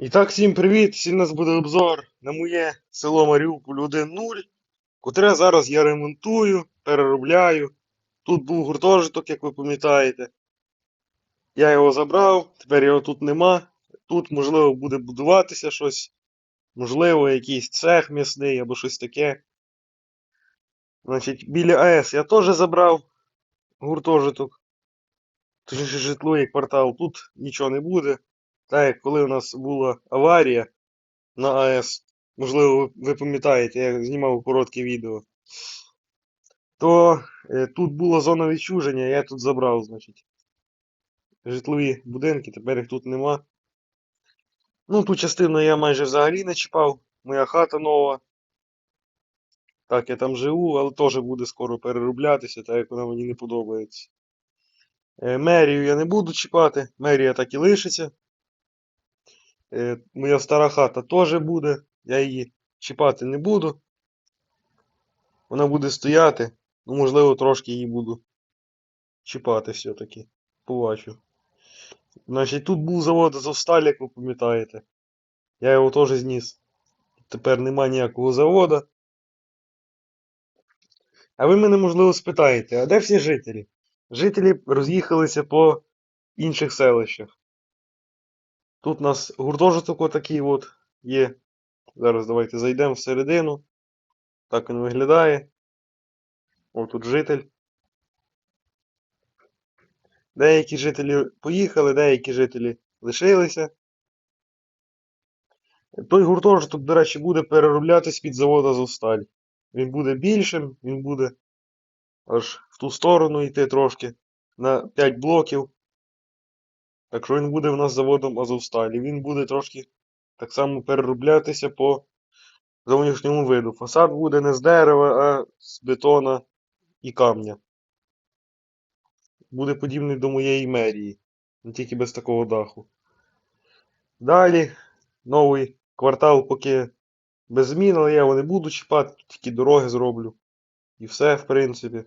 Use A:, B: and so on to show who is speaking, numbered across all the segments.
A: І так, всім привіт! Сьогодні у нас буде обзор на моє село Маріуполь 1.0, котре зараз я ремонтую, переробляю. Тут був гуртожиток, як ви пам'ятаєте. Я його забрав, тепер його тут нема. Тут, можливо, буде будуватися щось. Можливо, якийсь цех м'ясний або щось таке. Значить, біля АЕС я теж забрав гуртожиток. Точніше, житло і квартал. Тут нічого не буде. Так коли у нас була аварія на АЕС, можливо, ви- ви пам'ятаєте, я знімав коротке відео, то е, тут була зона відчуження, я тут забрав, значить. Житлові будинки, тепер їх тут нема. Ну, ту частину я майже взагалі не чіпав. Моя хата нова. Так, я там живу, але теж буде скоро перероблятися, так як вона мені не подобається. Е, Мерію я не буду чіпати, мерія так і лишиться. Е, Моя стара хата теж буде, я її чіпати не буду. Вона буде стояти, ну, можливо, трошки її буду чіпати все-таки. Побачу. Значить, тут був завод Азовсталь, як ви пам'ятаєте. Я його теж зніс. Тепер нема ніякого заводу. А ви мене, можливо, спитаєте, а де всі жителі? Жителі роз'їхалися по інших селищах. Тут у нас гуртожиток отакий от є. Зараз давайте зайдемо всередину. Так він виглядає. О, тут житель. Деякі жителі поїхали, деякі жителі лишилися. Той гуртожиток, до речі, буде перероблятись під завод Азовсталь. Він буде більшим, він буде аж в ту сторону йти трошки на 5 блоків. Так що він буде в нас заводом Азовсталь. І він буде трошки так само перероблятися по зовнішньому виду. Фасад буде не з дерева, а з бетона і камня. Буде подібний до моєї мерії, не тільки без такого даху. Далі новий квартал поки без змін, але я його не буду чіпати, тільки дороги зроблю. І все, в принципі.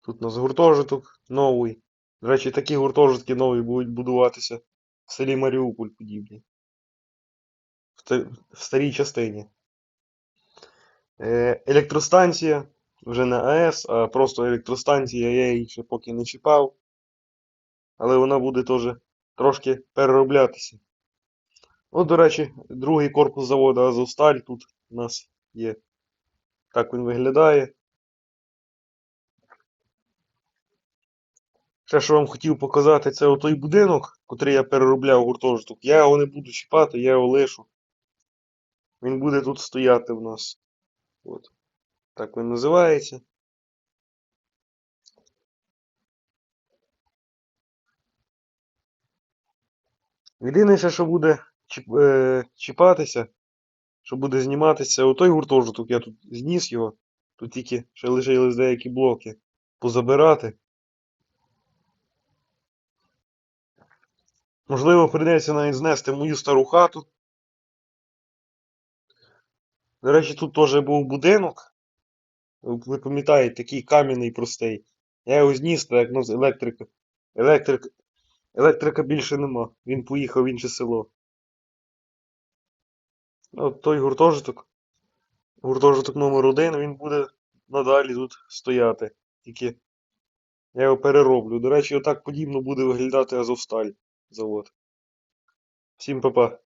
A: Тут у нас гуртожиток новий. До речі, такі гуртожитки нові будуть будуватися в селі Маріуполь подібні. В, та- в старій частині. Е, електростанція вже не АЕС, а просто електростанція, я її ще поки не чіпав. Але вона буде теж трошки перероблятися. От, до речі, другий корпус заводу Азовсталь тут у нас є. Так він виглядає. Ще що вам хотів показати, це отой будинок, котрий я переробляв гуртожиток. Я його не буду чіпати, я його лишу. Він буде тут стояти в нас. От. Так він називається. Єдине, що буде е, чіпатися, що буде зніматися, отой гуртожиток, я тут зніс його. Тут тільки ще лишились деякі блоки позабирати. Можливо, прийдеться навіть знести мою стару хату. До речі, тут теж був будинок. Ви пам'ятаєте, такий кам'яний простий. Я його зніс, так ну, з електрика. Електрик... Електрика більше нема. Він поїхав в інше село. От той гуртожиток. Гуртожиток номер один, він буде надалі тут стояти. Тільки я його перероблю. До речі, отак подібно буде виглядати Азовсталь завод. Всім па-па.